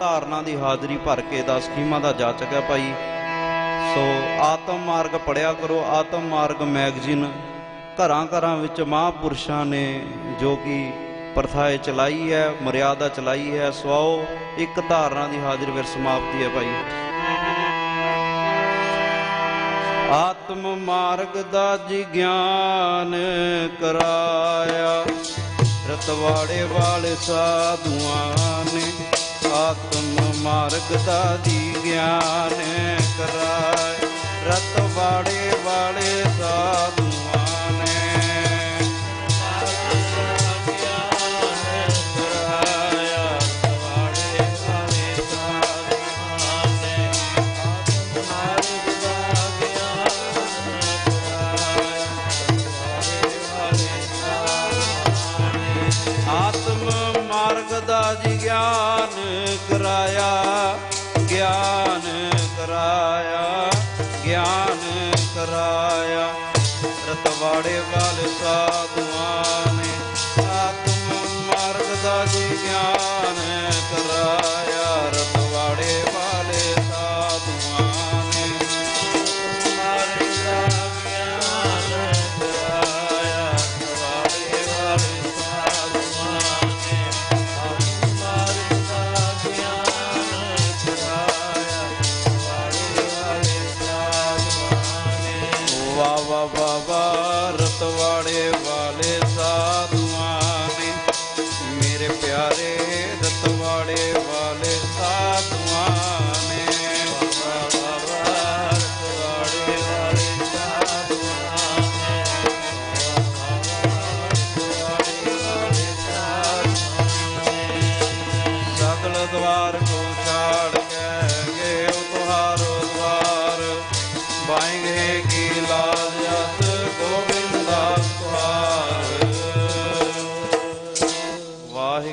ਧਾਰਨਾ ਦੀ ਹਾਜ਼ਰੀ ਭਰ ਕੇ 10 ਸਕੀਮਾਂ ਦਾ ਜਾਚਕ ਹੈ ਭਾਈ। ਸੋ ਆਤਮ ਮਾਰਗ ਪੜਿਆ ਕਰੋ, ਆਤਮ ਮਾਰਗ ਮੈਗਜ਼ੀਨ। ਘਰਾਂ ਘਰਾਂ ਵਿੱਚ ਮਹਾਂਪੁਰਸ਼ਾਂ ਨੇ ਜੋ ਕਿ ਪ੍ਰਥਾ ਚਲਾਈ ਹੈ, ਮਰਿਆਦਾ ਚਲਾਈ ਹੈ ਸੋ ਆਓ ਇੱਕ ਧਾਰਨਾ ਦੀ ਹਾਜ਼ਰੀ ਫਿਰ ਸਮਾਪਤੀ ਹੈ ਭਾਈ। ਆਤਮ ਮਾਰਗ ਦਾ ਜੀ ਗਿਆਨ ਕਰਾਇਆ, ਰਤਵਾੜੇ ਵਾਲੇ ਸਾਧੂਆਂ ਨੇ ਆਤਮ ਮਾਰਗ ਦਾ ਜੀ ਗਿਆਨ ਕਰਾਇਆ ਰਤਵਾੜੇ ਵਾਲੇ ਸਾਧੂਆਂ ਨੇ। ਕਰਾਇਆ ਰਤਵਾੜੇ ਵਾਲੇ ਸਾਧੂਆਂ ਨੇ। ਮਾਰਗ ਆਤਮ ਮਾਰਗ ਦਾ ਜੀ ਗਿਆਨ ਕਰਾਇਆ ਗਿਆਨ ਕਰਾਇਆ ਗਿਆਨ ਕਰਾਇਆ। ਰਤਵਾੜੇ ਵਾਲੇ ਸਾਧੂਆਂ va va va va